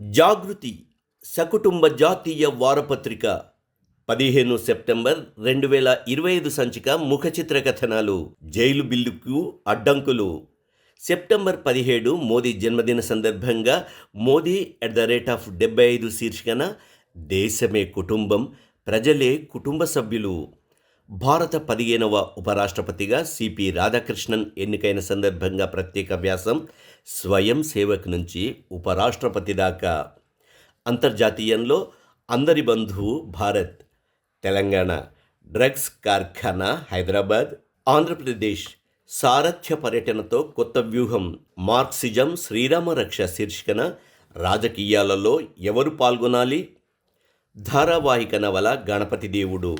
జాగృతి సకుటుంబ జాతీయ వారపత్రిక. పదిహేను సెప్టెంబర్ రెండు వేల ఇరవై ఐదు సంచిక ముఖ కథనాలు జైలు బిల్లుకు అడ్డంకులు. సెప్టెంబర్ పదిహేడు మోదీ జన్మదిన సందర్భంగా Modi at the rate of డెబ్బై ఐదు శీర్షికన దేశమే కుటుంబం ప్రజలే కుటుంబ సభ్యులు. భారత పదిహేనవ ఉపరాష్ట్రపతిగా సిపి రాధాకృష్ణన్ ఎన్నికైన సందర్భంగా ప్రత్యేక వ్యాసం స్వయం సేవక్ నుంచి ఉపరాష్ట్రపతి దాకా. అంతర్జాతీయంలో అందరి బంధువు భారత్ తెలంగాణ డ్రగ్స్ కార్ఖానా హైదరాబాద్ ఆంధ్రప్రదేశ్ సారథ్య పర్యటనతో కొత్త వ్యూహం మార్క్సిజం శ్రీరామ రక్ష శీర్షికన రాజకీయాలలో ఎవరు పాల్గొనాలి? ధారావాహిక నవల గణపతి దేవుడు.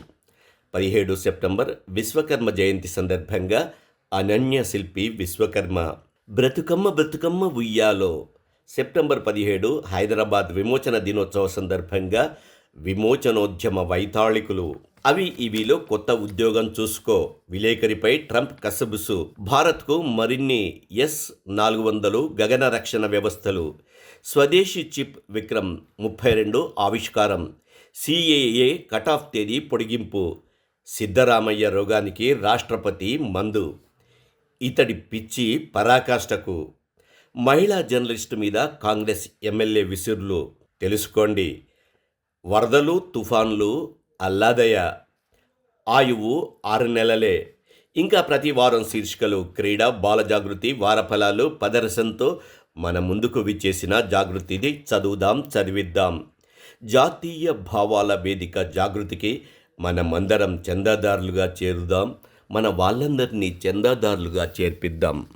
పదిహేడు సెప్టెంబర్ విశ్వకర్మ జయంతి సందర్భంగా అనన్య శిల్పి విశ్వకర్మ. బ్రతుకమ్మ బ్రతుకమ్మ ఉయ్యాలో. సెప్టెంబర్ పదిహేడు హైదరాబాద్ విమోచన దినోత్సవ సందర్భంగా విమోచనోద్యమ వైతాళికులు. అవి ఇవిలో కొత్త ఉద్యోగం చూసుకో. విలేకరిపై ట్రంప్ కసబుసు. భారత్కు మరిన్ని ఎస్ నాలుగు వందలు గగన రక్షణ వ్యవస్థలు. స్వదేశీ చిప్ విక్రమ్ ముప్పై రెండు ఆవిష్కారం. సిఏఏ కటాఫ్ తేదీ పొడిగింపు. సిద్ధరామయ్య రోగానికి రాష్ట్రపతి మందు. ఇతడి పిచ్చి పరాకాష్ఠకు. మహిళా జర్నలిస్టు మీద కాంగ్రెస్ ఎమ్మెల్యే విసురులు. తెలుసుకోండి. వరదలు తుఫాన్లు అల్లాదయ ఆయువు ఆరు నెలలే. ఇంకా ప్రతి వారం శీర్షికలు క్రీడ బాల జాగృతి వారఫలాలు పదరసంతో మన ముందుకు విచ్చేసిన జాగృతిది చదువుదాం చదివిద్దాం. జాతీయ భావాల వేదిక జాగృతికి మనమందరం చందాదారులుగా చేరుదాం మన వాళ్ళందరినీ చందాదారులుగా చేర్పిద్దాం.